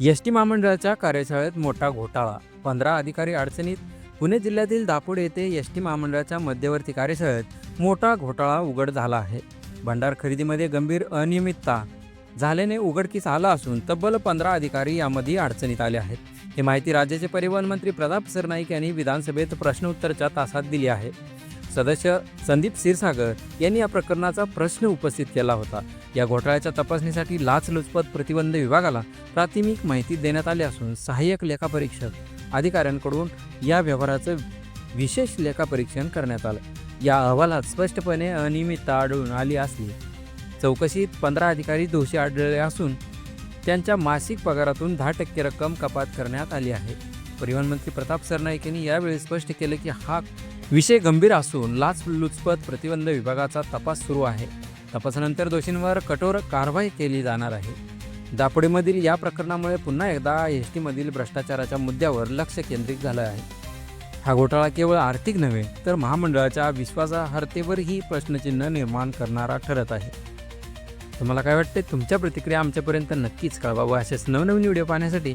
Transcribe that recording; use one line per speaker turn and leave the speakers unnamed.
S T महामंडळाच्या कार्यशाळेत मोठा घोटाळा. पंधरा अधिकारी अडचणीत. पुणे जिल्ह्यातील दापोड येथे एस टी महामंडळाच्या मध्यवर्ती कार्यशाळेत मोठा घोटाळा उघड झाला आहे. भंडार खरेदीमध्ये गंभीर अनियमितता. झाल्याने उघडकीस आला असून तब्बल पंधरा अधिकारी यामध्ये अडचणीत आले आहेत. ही माहिती राज्याचे परिवहन मंत्री प्रताप सरनाईक यांनी विधानसभेत प्रश्नोत्तरच्या तासात दिली आहे. सदस्य संदीप क्षीरसागर यांनी या प्रकरणाचा प्रश्न उपस्थित केला होता. या घोटाळ्याच्या तपासणीसाठी लाचलुचपत प्रतिबंध विभागाला प्राथमिक माहिती देण्यात आली असून सहाय्यक लेखापरीक्षक अधिकाऱ्यांकडून या व्यवहाराचं विशेष लेखापरीक्षण करण्यात आलं. या अहवालात स्पष्टपणे अनियमितता आढळून आली असली. चौकशीत पंधरा अधिकारी दोषी आढळले असून त्यांच्या मासिक पगारातून दहा टक्के रक्कम कपात करण्यात आली आहे. परिवहन मंत्री प्रताप सरनाईक यांनी यावेळी स्पष्ट केले की हा विषय गंभीर असून लाचलुचपत प्रतिबंध विभागाचा तपास सुरू आहे. तपासानंतर दोषींवर कठोर कारवाई केली जाणार आहे. दापोडीमधील या प्रकरणामुळे पुन्हा एकदा एस टीमधील भ्रष्टाचाराच्या मुद्द्यावर लक्ष केंद्रित झालं आहे. हा घोटाळा केवळ आर्थिक नव्हे तर महामंडळाच्या विश्वासार्हतेवरही प्रश्नचिन्ह निर्माण करणारा ठरत आहे. तुम्हाला काय वाटते तुमच्या प्रतिक्रिया आमच्यापर्यंत नक्कीच कळवा असेच नवनवीन व्हिडिओ पाहण्यासाठी